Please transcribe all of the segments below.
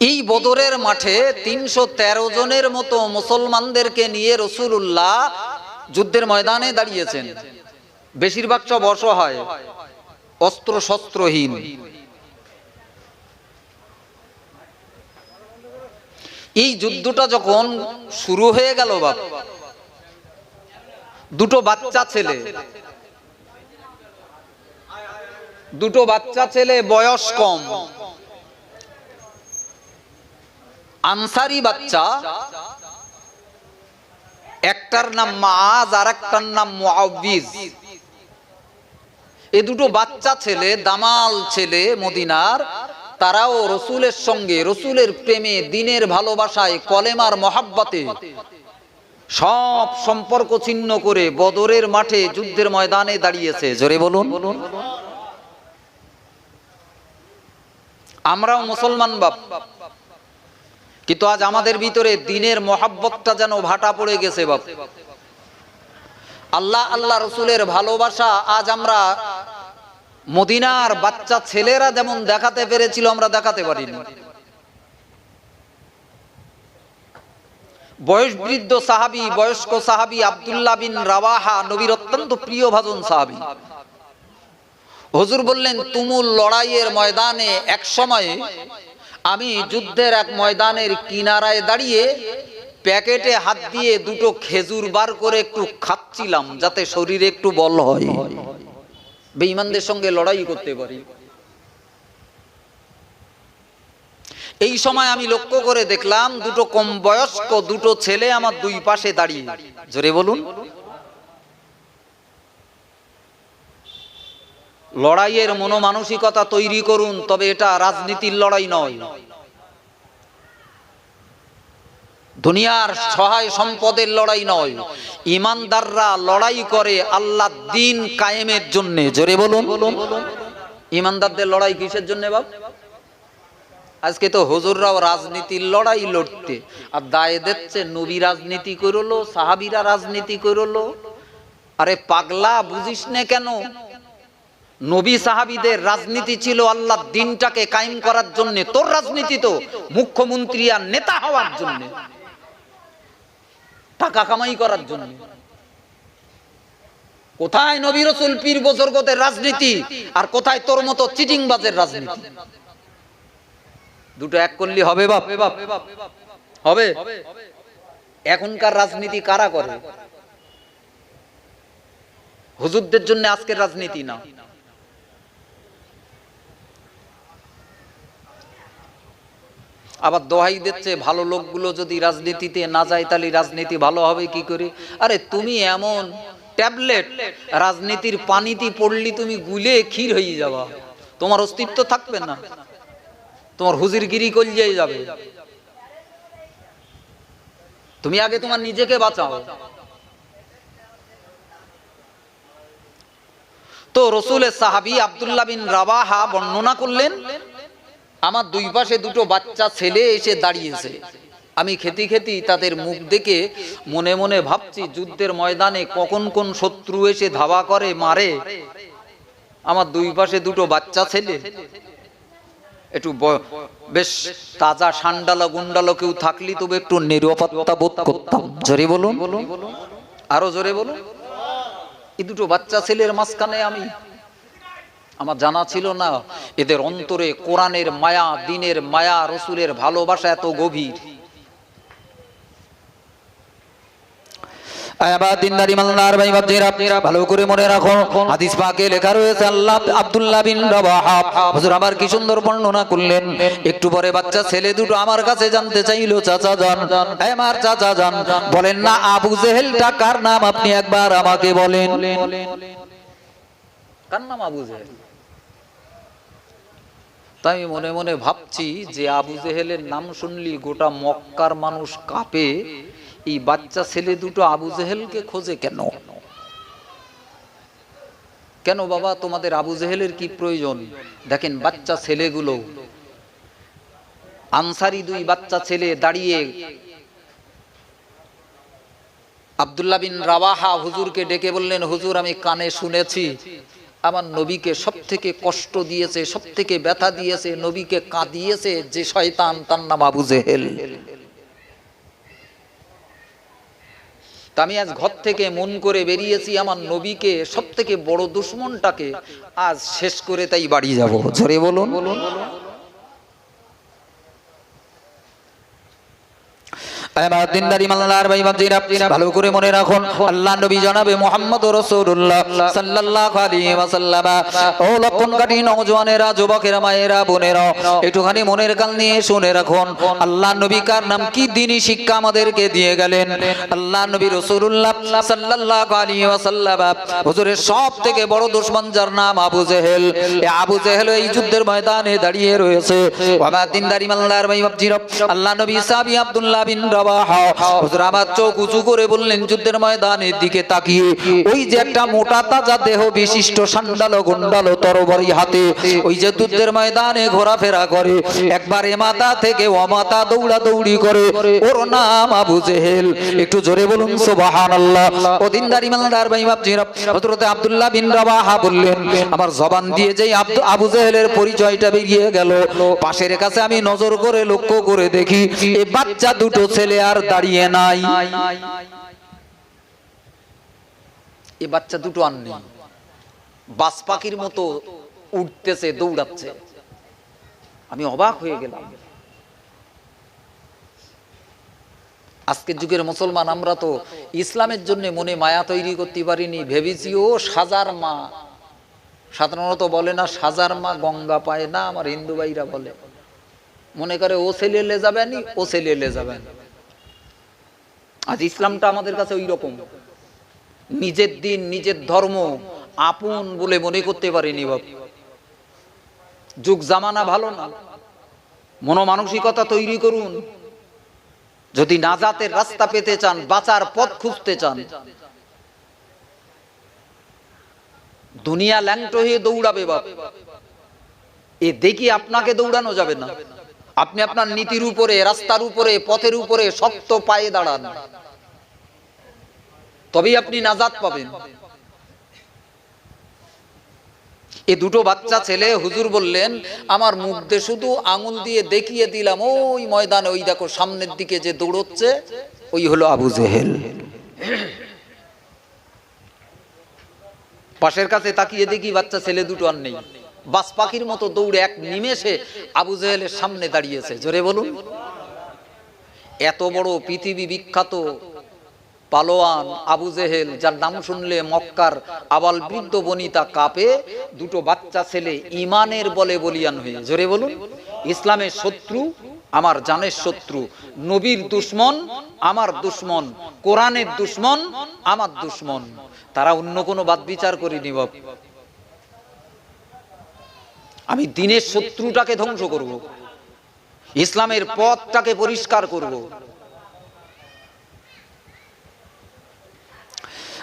এই বদরের মাঠে তিনশো তেরো জনের মতো মুসলমানদেরকে নিয়ে রসুল্লাহ যুদ্ধের ময়দানে দাঁড়িয়েছেন। বেশিরভাগ সব অসহায় অস্ত্র শস্ত্রহীন এই যুদ্ধটা যখন শুরু হয়ে গেল বাপ, দুটো বাচ্চা ছেলে, দুটো বাচ্চা ছেলে বয়স কম। আনসারি বাচ্চা, একটার নাম মাজ আর একটার নাম মুআবিজ এ দুটো বাচ্চা ছেলে, দামাল ছেলে মদিনার, তারাও রসুলের সঙ্গে, রসুলের প্রেমে, দিনের ভালোবাসায়, কলেমার মহাব্বতে, সব সম্পর্ক ছিন্ন করে বদরের মাঠে যুদ্ধের ময়দানে দাঁড়িয়েছে। জোরে বলুন। আমরাও মুসলমান বাপ। কিন্তু আজ আমাদের ভিতরে দিনের মহাব্বতটা যেন ভাটা পড়ে গেছে বাপ। আল্লাহ আল্লাহ রসুলের ভালোবাসা আজ আমরা মদিনার বাচ্চা ছেলেরা যেমন দেখাতে পেরেছিল, আমরা দেখাতে পারিনি। বয়স বৃদ্ধ সাহাবি, বয়স্ক সাহাবি আবদুল্লাহ বিন রাওয়াহা নবীর অত্যন্ত প্রিয় ভাজন সাহাবি। হুজুর বললেন, তুমুল লড়াইয়ের ময়দানে এক সময়ে আমি যুদ্ধের এক ময়দানের কিনারায় দাঁড়িয়ে প্যাকেটে হাত দিয়ে দুটো খেজুর বার করে একটু খাচ্ছিলাম, যাতে শরীরে একটু বল হয়। বেঈমানদের সঙ্গে লড়াই করতে পারি। এই সময় আমি লক্ষ্য করে দেখলাম, দুটো কম বয়স্ক দুটো ছেলে আমার দুই পাশে দাঁড়িয়ে। জোরে বলুন। লড়াইয়ের মনোমানসিকতা তৈরি করুন, তবে এটা রাজনীতির লড়াই নয়। দুনিয়ার সহায় সম্পদের লড়াই নয়। ইমানদাররা লড়াই করে আল্লাহ দিন কায়েমের জন্য। জোরে বলুন। ইমানদারদের লড়াই কিসের জন্য বাব আজকে তো হুজুররাও রাজনীতির লড়াই লড়তে। আর দায় দিচ্ছে নবী রাজনীতি করল, সাহাবিরা রাজনীতি করল। আরে পাগলা বুঝিস না কেন? নবী সাহাবিদের রাজনীতি ছিল আল্লাহ দিনটাকে কায়েম করার জন্য, তোর রাজনীতি তো মুখ্যমন্ত্রী আর নেতা হওয়ার জন্য, টাকা কামাই করার জন্য। কোথায় নবী রসুল পীর বজর্গদের রাজনীতি আর কোথায় তোর মতো চিটিংবাজের রাজনীতি? দুটো এক করলে হবে বাপ। হবে? এখনকার রাজনীতি কারা করে? হুজুরদের জন্য আজকের রাজনীতি না। আবার দোহাই দিচ্ছে ভালো লোকগুলো যদি রাজনীতিতে না যায়, তাহলে রাজনীতি ভালো হবে কি করে? আরে তুমি এমন ট্যাবলেট, রাজনীতির পানিতে পড়লি তুমি গুলে ক্ষীর হয়ে যাবা। তোমার অস্তিত্ব থাকবে না। তোমার হুজিরগিরি কলিয়ে যাবে। তুমি আগে তোমার নিজেকে বাঁচাও। তো রসুলের সাহাবি আবদুল্লাহ বিন রাবাহা বর্ণনা করলেন আমার দুই পাশে দুটো বাচ্চা ছেলে এসে দাঁড়িয়েছে। আমি খেতি খেতি তাদের মুখ দেখে মনে মনে ভাবছি, যুদ্ধের ময়দানে কখন কোন শত্রু এসে ধাওয়া করে, মারে। আমার দুই পাশে দুটো বাচ্চা ছেলে। একটু বেশ তাজা সান্ডালো গুন্ডালো কেউ থাকলি তবে একটু নিরাপত্তা বোধ করতাম। জোরে বলুন। আরও জোরে বলুন। এই দুটো বাচ্চা ছেলের মাঝখানে আমি আমার জানা ছিল না। এদের অন্তরে কোরআনের মায়া দিনের মায়া রসুলের ভালোবাসা এত গভীর। ভালো করে মনে রাখো। হাদিস পাকে লেখা রয়েছে আল্লাহ আব্দুল্লাহ বিন হুজুর আবার কি সুন্দর বর্ণনা করলেন। একটু পরে বাচ্চা ছেলে দুটো আমার কাছে জানতে চাইলো চাচা জান। এই আমার চাচা জান। বলেন না আবু জেহেলটা কার নাম আপনি একবার আমাকে বলেন। কার নাম আবু জেহেল? তাই মনে মনে ভাবছি যে আবু জেহেলের নাম শুনলি গোটা মক্কার মানুষ কাঁপে, এই বাচ্চা ছেলে দুটো আবু জেহেলকে খোঁজে কেন? কেন বাবা, তোমাদের আবু জেহেলের কি প্রয়োজন? দেখেন বাচ্চা ছেলেগুলো, আনসারি দুই বাচ্চা ছেলে দাঁড়িয়ে আবদুল্লাহ বিন রাওয়াহা হুজুরকে ডেকে বললেন, হুজুর, আমি কানে শুনেছি আমার নবীকে সব থেকে কষ্ট দিয়েছে সব থেকে ব্যথা দিয়েছে, নবীকে কাঁদিয়েছে যে শয়তান তার নাম আবু জেহেল। আমি আজ ঘর থেকে মন করে বেরিয়েছি, আমার নবীকে সব থেকে বড় দুশ্মনটাকে আজ শেষ করে তাই বাড়ি যাব। বলুন বলুন। ভালো করে মনে রাখুন, আল্লাহ নবী মোহাম্মদ মায়েরা, বোনেরা, একটুখানি মনের কাল নিয়ে শুনে রাখুন, আল্লাহ নবী কার নাম কি দিনই শিক্ষা আমাদেরকে দিয়ে গেলেন? আল্লাহ নবী সব থেকে বড় দুশমন যার নাম আবু জেহেল। আবু জেহেল এই যুদ্ধের ময়দানে দাঁড়িয়ে রয়েছে। আল্লাহ নবী সাহাবী আব্দুল্লাহ আমার যে একটা যে এ জোরে বলুন আব্দুল্লাহ বিন বললেন, আমার জবান দিয়ে আব্দু- আবু জেহেলের পরিচয়টা বেরিয়ে গেল। পাশের কাছে আমি নজর করে লক্ষ্য করে দেখি এই বাচ্চা দুটো ছেলে আর দাঁড়িয়ে নাই। এ বাচ্চা দুটো আর নেই। বাস পাখির মতো উঠতেছে, দৌড়াচ্ছে। আমি অবাক হয়ে গেলাম। আজকের যুগের মুসলমান, আমরা তো ইসলামের জন্য মনে মায়া তৈরি করতে পারিনি ভেবেছি ও সাজার মা। সাধারণত বলে না, সাজার মা গঙ্গা পায় না, আমার হিন্দু ভাইরা বলে। মনে করে ও ছেলে লে যাবেন, ও ছেলে লে যাবেন। আজ ইসলামটা আমাদের কাছে ওই রকম নিজের দিন, নিজের ধর্ম আপন বলে মনে করতে পারিনি বাপ। যুগ জামানা ভালো না। মনোমানসিকতা তৈরি করুন। যদি নাজাতের রাস্তা পেতে চান, বাঁচার পথ খুঁজতে চান। দুনিয়া ল্যাংটো হয়ে দৌড়াবে বাপ। এ দেখি আপনাকে দৌড়ানো যাবে না। আপনি আপনার নীতির উপরে, রাস্তার উপরে, পথের উপরে শক্ত পায়ে দাঁড়ান। তবেই আপনি নাজাত পাবেন। এ দুটো বাচ্চা ছেলে, হুজুর বললেন, আমার মুখ দিয়ে শুধু আঙুল দিয়ে দেখিয়ে দিলাম, ওই ময়দানে, ওই দেখো, সামনের দিকে যে দৌড়চ্ছে, ওই হলো আবু জেহেল। পাশের কাছে তাকিয়ে দেখি বাচ্চা ছেলে দুটো আর নেই। বাস পাখির মতো দৌড়ে এক নিমেষে আবু জেহেলের সামনে দাঁড়িয়েছে। জোরে বলুন। এত বড় পৃথিবী বিখ্যাত পালোয়ান আবু জেহেল, যার নাম শুনলে মক্কার আবাল বৃদ্ধ বনিতা কাপে, দুটো বাচ্চা ছেলে ইমানের বলে বলিয়ান হয়ে, জোরে বলুন। ইসলামের শত্রু আমার জানের শত্রু, নবীর দুশ্মন আমার দুশ্মন, কোরআনের দুশ্মন আমার দুশ্মন। তারা অন্য কোনো বাদ বিচার করিনি বাপ। আমি দিনের শত্রুটাকে ধ্বংস করব। ইসলামের পথটাকে পরিষ্কার করব।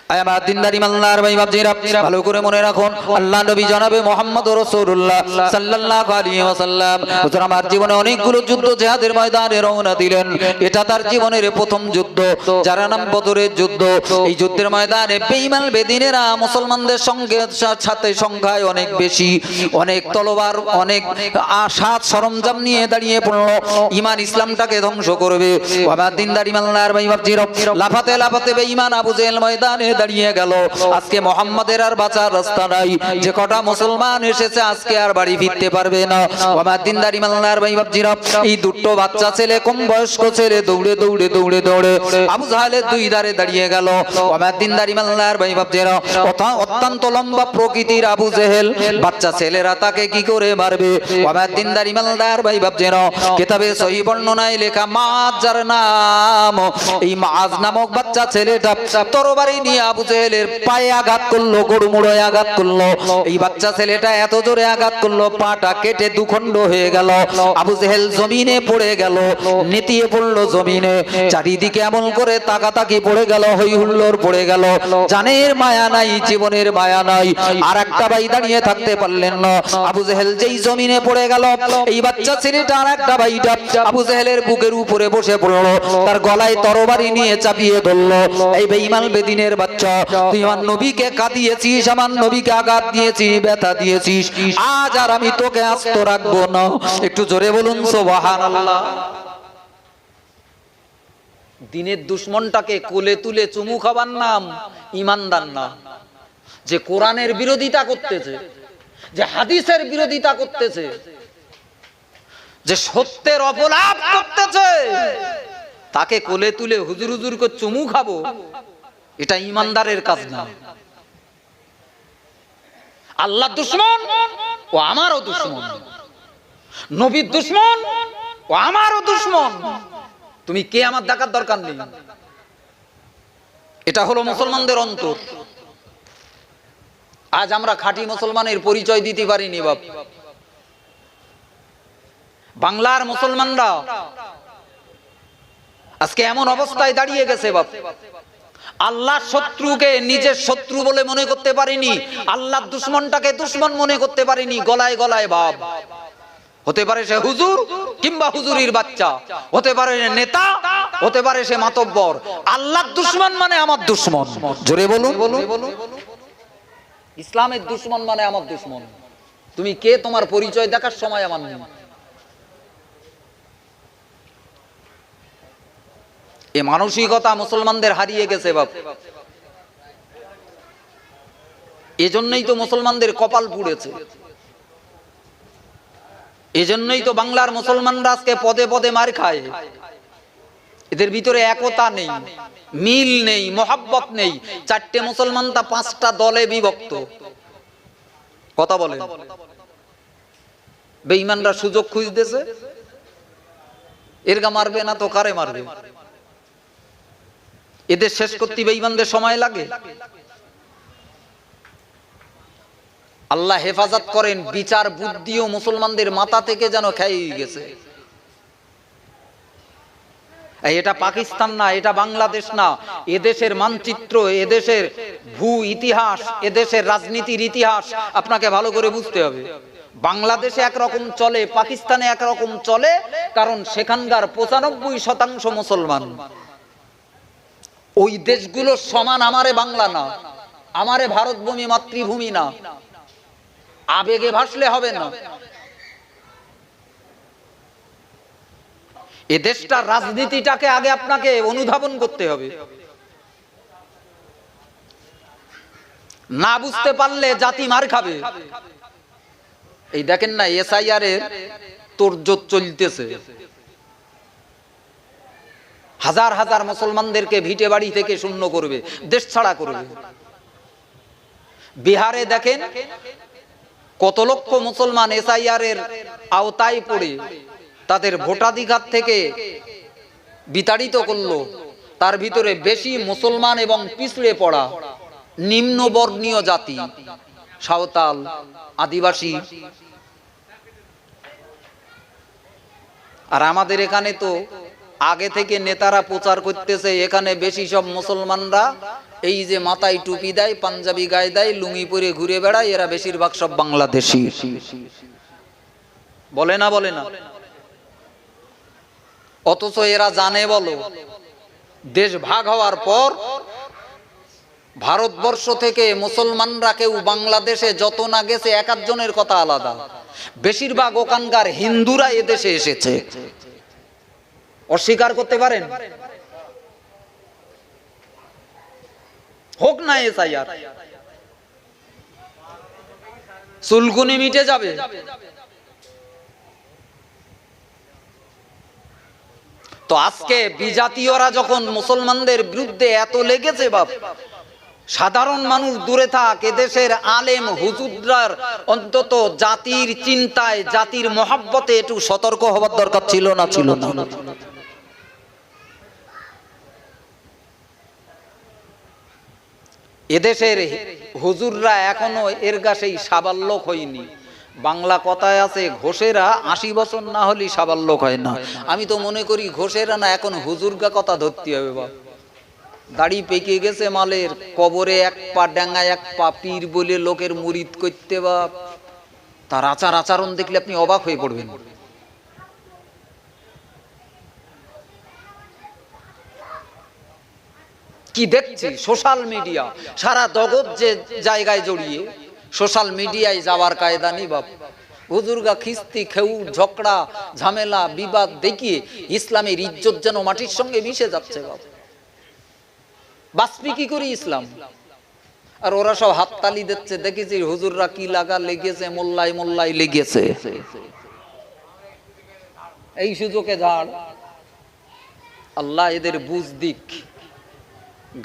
আমার দিনদারি মাল্লার ভাই বাপজিরা, ভালো করে মনে রাখুন, আল্লাহ নবী জানাবে মোহাম্মদ রাসূলুল্লাহ সাল্লাল্লাহু আলাইহি ওয়াসাল্লাম। হুজুর, আমার জীবনে অনেকগুলো যুদ্ধ জিহাদের ময়দানে রওনা দিলেন। এটা তার জীবনের প্রথম যুদ্ধ, যার নাম বদরের যুদ্ধ। এই যুদ্ধের ময়দানে বেঈমান বেদিনেরা মুসলমানদের সঙ্গে সাথে সংখ্যায় অনেক বেশি, অনেক তলোয়ার, অনেক আশাত সরঞ্জাম নিয়ে দাঁড়িয়ে পড়ল। ইমান ইসলামটাকে ধ্বংস করবে। আমার দিনদারি মাল্লার ভাই বাপজিরা, লাফাতে লাফাতে বেঈমান আবু জেহেল ময়দানে দাঁড়িয়ে গেল। আজকে মোহাম্মদের আর বাঁচার রাস্তা নাই। যে কটা মুসলমান এসেছে, আজকে আর বাড়ি ফিরতে পারবে না। আমার দিনদারি মাল্লার ভাই এই দুটো বাচ্চা ছেলে, কম বয়স্ক ছেলে, দৌড়ে দৌড়ে দৌড়ে দৌড়ে। আবু দুই ধারে দাঁড়িয়ে গেল। আমার দিনদারি মাল্লার ভাই অত্যন্ত লম্বা প্রকৃতির আবু জেহেল। বাচ্চা ছেলেরা তাকে কি করে মারবে? আমার দিনদারি মালদার ভাই বাপজিরা, কিতাবে সহি বর্ণনায় লেখা মাজ যার নাম। এই মাজ নামক বাচ্চা ছেলেটা তরবারি নিয়ে আবু জেহেলের পায়ে আঘাত করল, গরু মুড়োয় আঘাত করল। এই বাচ্চা ছেলেটা এত জোরে আঘাত করল, পাটা কেটে দুখণ্ড হয়ে গেল। আবু জেহেল জমিনে পড়ে গেল, নেতিয়ে পড়ল জমিনে। চারিদিকে এমন করে তাকাতাকি পড়ে গেল হই হুল্লোড় পড়ে গেল। জানের মায়া নাই, জীবনের মায়া নাই। আর একটা ভাই দাঁড়িয়ে থাকতে পারলেন না। আবু জেহেল যেই জমিনে পড়ে গেল, এই বাচ্চা ছেলেটা আর একটা ভাইটা আবু জেহেলের বুকের উপরে বসে পড়ল। তার গলায় তরবারি নিয়ে চাপিয়ে ধরলো। এই বেঈমান বেদিনের বাচ্চা তুই আমার নবীকে কাঁদিয়েছিস, আমার নবীকে আঘাত দিয়েছিস, ব্যথা দিয়েছিস। আজ আর আমি তোকে আস্ত রাখব না। একটু জোরে বলুন দিনের দুশ্মনটাকে কোলে তুলে চুমু খাবার নাম ইমানদার না। যে কোরআনের বিরোধিতা করতেছে, যে হাদিসের বিরোধিতা করতেছে, যে সত্যের অপলাপ করতেছে, তাকে কোলে তুলে হুজুর হুজুর করে চুমু খাব। এটা ইমানদারের কাজ না। আল্লাহ দুশ্মন ও আমারও দুশ্মন। নবীর দুশ্মন ও আমারও দুশ্মন। তুমি কে আমার দেখার দরকার নেই। এটা হলো মুসলমানদের অন্তর। আজ আমরা খাঁটি মুসলমানের পরিচয় দিতে পারিনি বাপ। বাংলার মুসলমানরা আজকে এমন অবস্থায় দাঁড়িয়ে গেছে বাপ। আল্লাহ শত্রুকে নিজের শত্রু বলে মনে করতে পারিনি আল্লাহ দুশ্মনটাকে দুশ্মন মনে করতে পারিনি গলায় গলায় বাপ। হতে পারে সে হুজুর কিংবা হুজুরির বাচ্চা হতে পারে সে নেতা হতে পারে সে মাতব্বর। আল্লাহ দুশ্মন মানে আমার দুশ্মন। জোরে বলুন। ইসলামের দুশ্মন মানে আমার দুশ্মন। তুমি কে তোমার পরিচয় দেখার সময় আমার নেই। এ মানসিকতা মুসলমানদের হারিয়ে গেছে বাপ। এজন্যই তো মুসলমানদের কপাল পুড়েছে। এজন্যই তো বাংলার মুসলমানরা আজকে পদে পদে মার খায়। এদের ভিতরে একতা নেই, মিল নেই, মোহাব্বত নেই। চারটে মুসলমান তা পাঁচটা দলে বিভক্ত। কথা বলেন। বেঈমানরা সুযোগ খুঁজতেছে। এরগা মারবে না তো কারে মারবে? এদের শেষ করতে বেঈমানদের সময় লাগে। আল্লাহ হেফাজত করেন, বিচার বুদ্ধিও মুসলমানদের মাথা থেকে যেন খেয়ে গেছে। এটা পাকিস্তান না, এটা বাংলাদেশ না। এদেশের মানচিত্র, এদেশের ভূ ইতিহাস এদেশের রাজনীতির ইতিহাস আপনাকে ভালো করে বুঝতে হবে। বাংলাদেশে একরকম চলে, পাকিস্তানে একরকম চলে, কারণ সেখানকার পঁচানব্বই শতাংশ মুসলমান। ওই দেশগুলো সমান আমারে বাংলা না, আমারে ভারতভূমি মাতৃভূমি না। আবেগে ভাসলে হবে না। এ দেশটার রাজনীতিটাকে আগে আপনাকে অনুধাবন করতে হবে। না বুঝতে পারলে জাতি মার খাবে। এই দেখেন না, এসআইআর এর তোরজোর চলতেছে। হাজার হাজার মুসলমানদেরকে ভিটে বাড়ি থেকে শূন্য করবে, দেশ ছাড়া করবে। বিহারে দেখেন কত লক্ষ মুসলমান এসআইআর এর আওতায় পড়ে, তাদের ভোটাধিকার থেকে বিতাড়িত করল, তার ভিতরে বেশি মুসলমান এবং পিছড়ে পড়া নিম্নবর্ণীয় জাতি, সাঁওতাল, আদিবাসী। আর আমাদের এখানে তো আগে থেকে নেতারা প্রচার করতেছে, এখানে বেশি সব মুসলমানরা, এই যে মাথায় টুপি দেয়, পাঞ্জাবি গায়ে দেয়, লুঙ্গি পরে ঘুরে বেড়ায়, এরা বেশিরভাগ সব বাংলাদেশি। বলে না বলে না। অথচ এরা জানে বলো, দেশ ভাগ হওয়ার পর ভারতবর্ষ থেকে মুসলমানরা কেউ বাংলাদেশে যত না গেছে, এক একজনের কথা আলাদা। বেশিরভাগ ওখানকার হিন্দুরা এদেশে এসেছে। অস্বীকার করতে পারেন? হোক না এসআইআর চুলকুনি মিটে যাবে। তো আজকে বিজাতীয়রা যখন মুসলমানদের বিরুদ্ধে এত লেগেছে বাপ, সাধারণ মানুষ দূরে থাক, এদেশের আলেম হুজুরার অন্তত জাতির চিন্তায়, জাতির মহাব্বতে একটু সতর্ক হবার দরকার ছিল না ছিল না? এদেশের হুজুররা এখনও এর গাছেই সাবাল্যক হয়নি। বাংলা কথায় আছে, ঘোষেরা আশি বছর না হলে সাবাল্যক হয় না। আমি তো মনে করি ঘোষেরা না এখন হুজুরগা কথা ধরতে হবে বা দাড়ি পেকে গেছে মালের, কবরে এক পা ড্যাঙ্গায় এক পা পীর বলে লোকের মুরিদ করতে বা তার আচার আচরণ দেখলে আপনি অবাক হয়ে পড়বেন। কি দেখছি? সোশ্যাল মিডিয়া সারা জগৎ যে জায়গায় জড়িয়ে সোশ্যাল মিডিয়ায় যাওয়ার কায়দা নেই বাপ। হুজুরগা খিস্তি, খেউ, ঝগড়া, ঝামেলা, বিবাদ দেখিয়ে ইসলামের ইজ্জত যেন মাটির সঙ্গে মিশে যাচ্ছে বাপ। বাসপি কি করি ইসলাম? আর ওরা সব হাততালি দিচ্ছে, দেখেছি হুজুররা কি লাগা লেগেছে মোল্লাই মোল্লাই লেগেছে। এই সুযোগে ঝাড়। আল্লাহ এদের বুঝ দিক।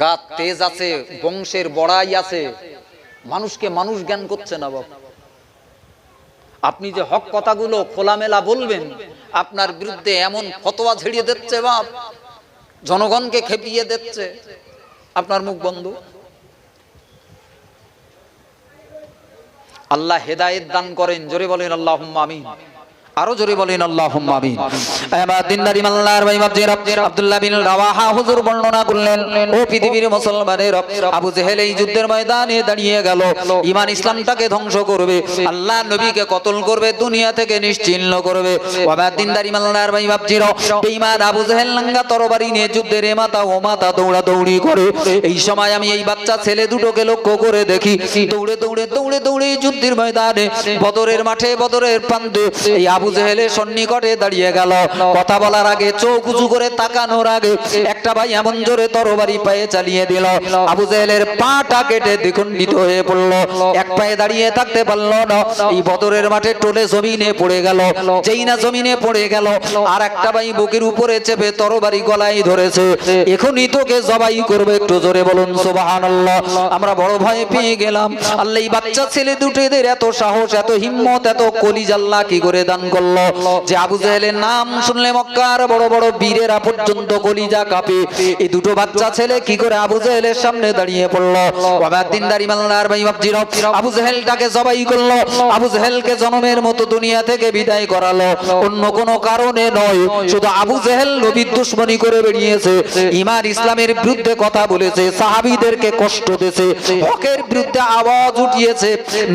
গাত তেজ আছে, বংশের বড়াই আছে। মানুষকে মানুষ জ্ঞান করছে না বাবা আপনি যে হক কথাগুলো খোলামেলা বলবেন, আপনার বিরুদ্ধে এমন ফতোয়া ঝেড়িয়ে দিচ্ছে বাপ। জনগণকে খেপিয়ে দিচ্ছে। আপনার মুখ বন্ধ। আল্লাহ হেদায়েত দান করেন, জোরে বলেন আল্লাহ আমিন। আরও জোরে বলেন এই আল্লাহ করে। এই সময় আমি এই বাচ্চা ছেলে দুটোকে লক্ষ্য করে দেখি, দৌড়ে দৌড়ে দৌড়ে দৌড়ে যুদ্ধের ময়দানে, বদরের মাঠে, বদরের প্রান্তে এই আবু জেহেলের সন্নিকটে দাঁড়িয়ে গেল। কথা বলার আগে চোখ উঁচু করে তাকানোর আগে একটা ভাই এমন জোরে তরবারি পায়ে চালিয়ে দিল। আবু জেহেলের পাটা কেটে দ্বিখণ্ডিত হয়ে পড়ল। এক পায়ে দাঁড়িয়ে থাকতে পারল না। এই বদরের মাঠে টোলে জমিনে পড়ে গেল। যেই না জমিনে পড়ে গেল, আর একটা ভাই বুকের উপরে চেপে তরবারি গলায় ধরেছে। এখনই তোকে জবাই করবে একটু জোরে বলুন, সুবহানাল্লাহ। আমরা বড় ভয় পেয়ে গেলাম। আল্লাহ এই বাচ্চা ছেলে দুটোদের এত সাহস, এত হিম্মত, এত কলিজাল্লাহ কি করে দান করল যে আবু জাহেলের নাম শুনলে মক্কার বড় বড় বীরেরা পর্যন্ত কলিজা কাঁপে। এই দুটো বাচ্চা ছেলে কি করে আবু জাহেলের সামনে দাঁড়িয়ে পড়ল? বাবা দিনদারি মাল্লার ভাই বাপজির আবু জাহেলটাকে জবাই করল, আবু জাহেলকে জনমের মতো দুনিয়া থেকে বিদায় করালো। অন্য কোনো কারণে নয়, শুধু আবু জাহেল নবীর দুশ্মনী করে বেরিয়েছে ইমান ইসলামের বিরুদ্ধে কথা বলেছে, সাহাবীদেরকে কষ্ট দিয়েছে, হকের বিরুদ্ধে আওয়াজ উঠিয়েছে,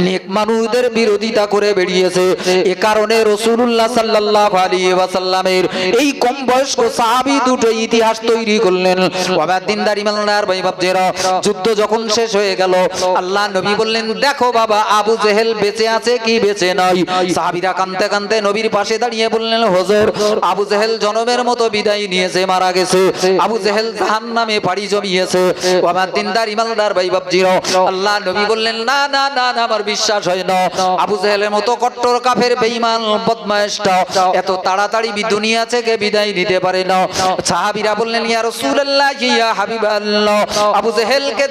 নেক মানুষদের বিরোধিতা করে বেরিয়েছে এ কারণে রসুল্লাহ সাল্লাল্লাহু আলাইহি ওয়াসাল্লামের এই কম বয়স্ক সাহাবী দুটো ইতিহাস তৈরি করলেন। বাবা দিনদারি মালনার ভাই বাপজেরা যুদ্ধ যখন শেষ হয়ে গেল আল্লাহ নবী বললেন দেখো বাবা আবু জেহেল বেঁচে আছে কি বেঁচে নাই? সাহাবীরা কানতে কানতে নবীর পাশে দাঁড়িয়ে বললেন হুজুর আবু জেহেল জনমের মতো বিদায় নিয়েছে মারা গেছে। আবু জেহেল জাহান্নামে পাড়ি জমিয়েছে। বাবা দিনদার ইমানদার ভাই বাপজিরা আল্লাহ নবী বললেন না না না, আমার বিশ্বাস হয় না। আবু জেহেলের মতো কট্টর কাফের বেঈমান বদমাইশটা এত তাড়াতাড়ি দুনিয়া থেকে বিদায় নিতে পারে না। বললেন, ইয়া রাসূলুল্লাহ, ইয়া হাবিবাল্লাহ, আবু জেহেলকে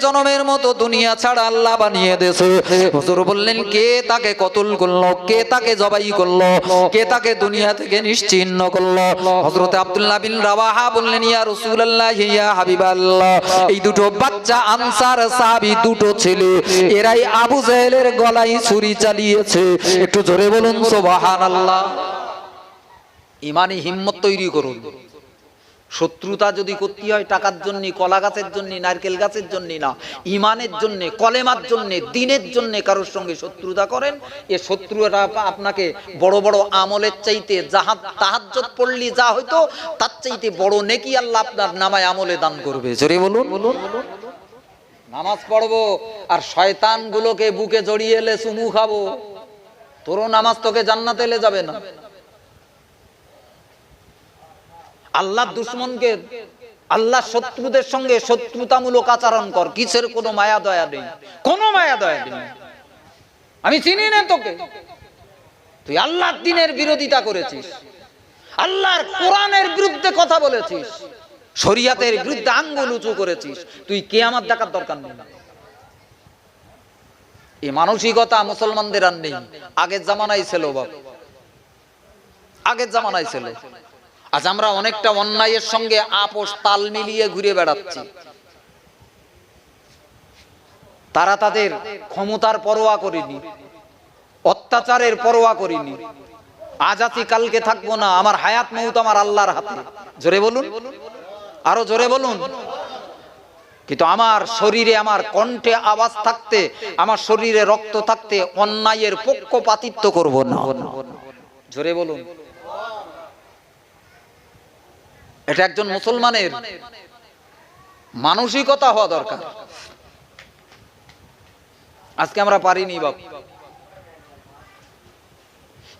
মতো দুনিয়া ছাড়া আল্লাহ বানিয়ে দেছে হুজুর বললেন, কে তাকে কতল করল? কে তাকে জবাই করল? কে তাকে দুনিয়া থেকে নিশ্চিহ্ন করল? হযরত আব্দুল্লাহ বিন রাওয়াহা বললেন, ইয়া রাসূলুল্লাহ, ইয়া হাবিবাল্লাহ, এই দুটো বাচ্চা আনসার সাহাবী দুটো ছেলে, এরাই আবু জেহেলের গলায় ছুরি চালিয়েছে। একটু জোরে বলুন, সুবহানাল্লাহ। ইমানি হিম্মত তৈরি করুন। শত্রুতা যদি করতে হয়, টাকার জন্য, কলা গাছের জন্য, নারকেল গাছের জন্য না, ইমানের জন্য, কলেমার জন্য, দিনের জন্য কারোর সঙ্গে শত্রুতা করেন, এ শত্রুরা আপনাকে বড় বড় আমলের চাইতে যাহা তাহাজ্জত পড়লি যা হয়তো তার চাইতে বড় নেকি আল্লাহ আপনার নামায় আমলে দান করবে। জোরে বলুন। বলুন নামাজ পড়ব আর শয়তান গুলোকে বুকে জড়িয়ে এলে চুমু খাব। তোরও নামাজ তোকে জান্নাতে এলে যাবে না। আল্লাহ দুশ্মনকে, আল্লাহ শত্রুদের সঙ্গে শত্রুতামূলক আচরণ কর, কিসের কোনো মায়া দয়া নেই, কোনো মায়া দয়া নেই। আমি চিনি না তোকে। তুই আল্লাহর দিনের বিরোধিতা করেছিস, আল্লাহর কোরআনের বিরুদ্ধে কথা বলেছিস, শরিয়াতের বিরুদ্ধে আঙ্গুল উঁচু করেছিস, তুই কে আমার দেখার দরকার নেই। এই মানসিকতা মুসলমানদের আর নেই। আগের জামানায় ছিল বাপ। আগের জামানায় ছিল। আজ আমরা অনেকটা অন্যায়ের সঙ্গে আপোষ তাল মিলিয়ে ঘুরে বেড়াচ্ছি। তারা তাদের ক্ষমতার পরোয়া করেনি। অত্যাচারের পরোয়া করিনি। আজ আছি, কালকে থাকব না। আমার হায়াত মৌত আমার আল্লাহর হাতে। জোরে বলুন। আরও জোরে বলুন। কিন্তু আমার শরীরে, আমার কণ্ঠে আওয়াজ থাকতে, আমার শরীরে রক্ত থাকতে অন্যায়ের পক্ষপাতিত্ব করব না। জোরে বলুন। এটা একজন মুসলমানের মানসিকতা হওয়া দরকার। আজকে আমরা পারিনি বাপ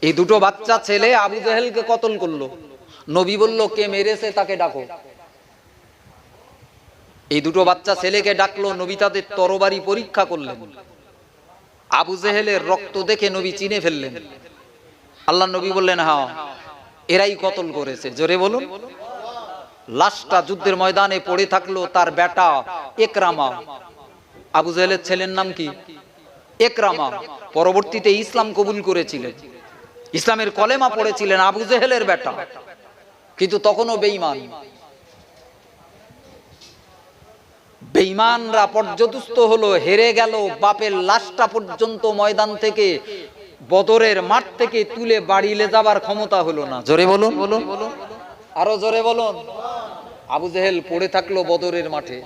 এই দুটো বাচ্চা ছেলে আবু জাহেলকে কতল করল? নবী বলল, কে মেরেছে তাকে ডাকো। এই দুটো বাচ্চা ছেলেকে ডাকলো, নবী তাদের তরবারি পরীক্ষা করলেন। আবু জেহেলের রক্ত দেখে নবী চিনে ফেললেন। আল্লাহ নবী বললেন হ্যাঁ এরাই কতল করেছে? জোরে বলুন। লাশটা যুদ্ধের ময়দানে পড়ে থাকল তার বেটা একরামা। আবু জেহেলের ছেলের নাম কি? একরামা। পরবর্তীতে ইসলাম কবুল করেছিলেন। ইসলামের কলেমা পড়েছিলেন আবু জেহেলের বেটা। কিন্তু তখনও বেঈমান। বেঈমানরা পর্যদুস্ত হলো, হেরে গেল, বাপের লাশটা পর্যন্ত ময়দান থেকে, বদরের মাঠ থেকে তুলে বাড়িলে যাবার ক্ষমতা হলো না। জোরে বলুন। আরও জোরে বলুন। আবু জেহেল পড়ে থাকল বদরের মাঠে।